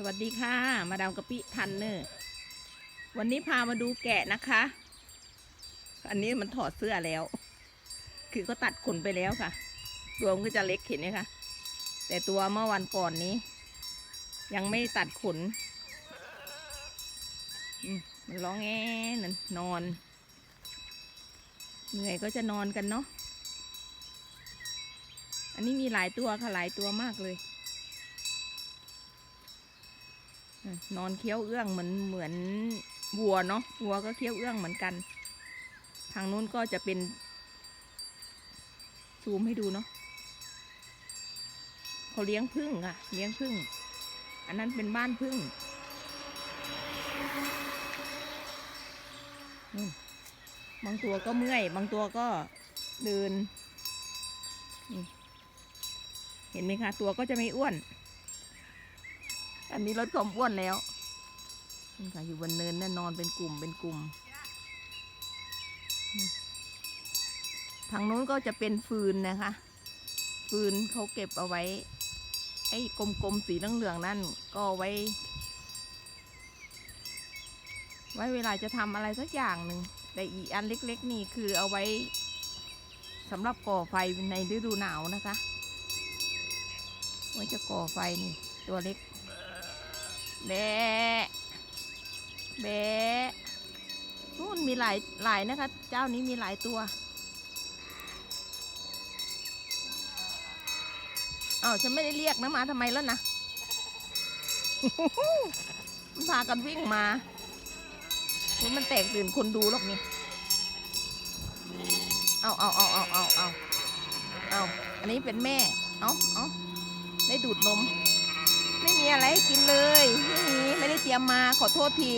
สวัสดีค่ะ มาดามกะปิทันเนอร์วันนี้พามาดูแกะนะคะ อันนี้มันถอดเสื้อแล้ว คือก็ตัดขนไปแล้วค่ะ ตัวมันก็จะเล็กเห็นไหมคะแต่ตัวเมื่อวันก่อนนี้ ยังไม่ตัดขนมันร้องแงนั่นนอน เหนื่อยก็จะนอนกันเนาะ อันนี้มีหลายตัวค่ะหลายตัวมากเลย อืม นอนเคี้ยวเอื้องเหมือนเหมือนวัวเนาะวัวก็เคี้ยวเอื้องเหมือนกัน ทางนู้นก็จะเป็น ซูมให้ดูเนาะเขาเลี้ยงพึ่งค่ะ เลี้ยงพึ่ง อันนั้นเป็นบ้านพึ่งบางตัวก็เมื่อย บางตัวก็เดิน เห็นไหมคะ ตัวก็จะไม่อ้วน อันนี้ลดความอ้วนแล้วนี่ค่ะอยู่บนเนินแน่นอนเป็นกลุ่มเป็นกลุ่ม ทางนู้นก็จะเป็นฟืนนะคะ ฟืนเขาเก็บเอาไว้ ไอ้กลมๆสีเหลืองๆนั่นก็ไว้ ไว้เวลาจะทำอะไรสักอย่างหนึ่งแต่อีอันเล็ก ๆ นี่คือเอาไว้สำหรับก่อไฟในฤดูหนาวนะคะไว้จะก่อไฟนี่ตัวเล็ก แบะแบะนู่นมีหลายหลายนะคะ เจ้านี้มีหลายตัวอ้าวฉันไม่ได้เรียกนะมาทำไมแล้วนะมันพากันวิ่งมาคุณมันแตกตื่นคนดูหรอกนี่เอาเอาเอาเอาเอาเอาเอาอันนี้เป็นแม่ เอาเอาได้ดูดนม ไม่มีอะไรให้กินเลยไม่มีไม่ได้เตรียมมาขอโทษที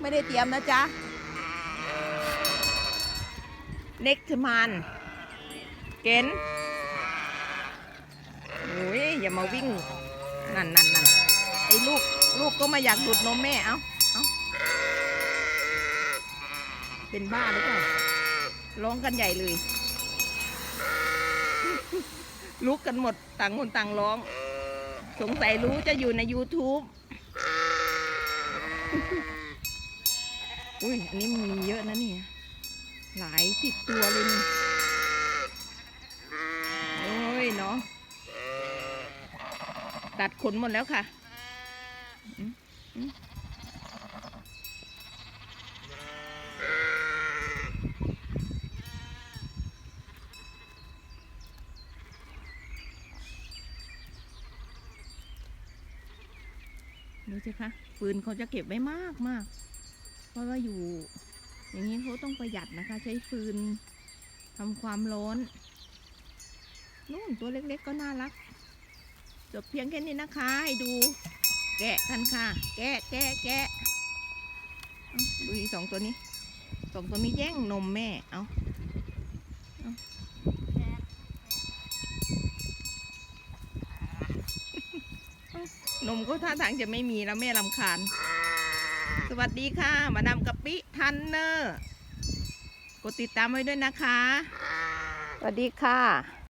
ไม่ได้เตรียมนะจ๊ะเน็กทมานเกนโอ้ยอย่ามาวิ่ง นั่นนั่นนั่นไอ้ลูกลูกก็มาอยากดูดนมแม่เอาเอาเป็นบ้าหรือเปล่าร้องกันใหญ่เลย ลุกกันหมดต่างคนต่างร้อง สงสัยรู้จะอยู่ใน YouTube อุ้ย อันนี้มีเยอะนะเนี่ย หลายสิบตัวเลยนี่ โอ้ยเนาะตัดขนหมดแล้วค่ะ ดูสิคะปืนเขาจะเก็บไว้มากมากเพราะว่าอยู่ อย่างนี้เขาต้องประหยัดนะคะ ใช้ฟืนทำความร้อนนู่นตัวเล็กๆก็น่ารัก จบเพียงแค่นี้นะคะ ให้ดู แกะกันค่ะ แกะแกะแกะดูอีสองตัวนี้สองตัวนี้แย่งนมแม่เอา นมก็ท่าทางจะไม่มีแล้วแม่ลำคาญ สวัสดีค่ะ มาดามกะปิทันเนอร์ กดติดตามไว้ด้วยนะคะ สวัสดีค่ะ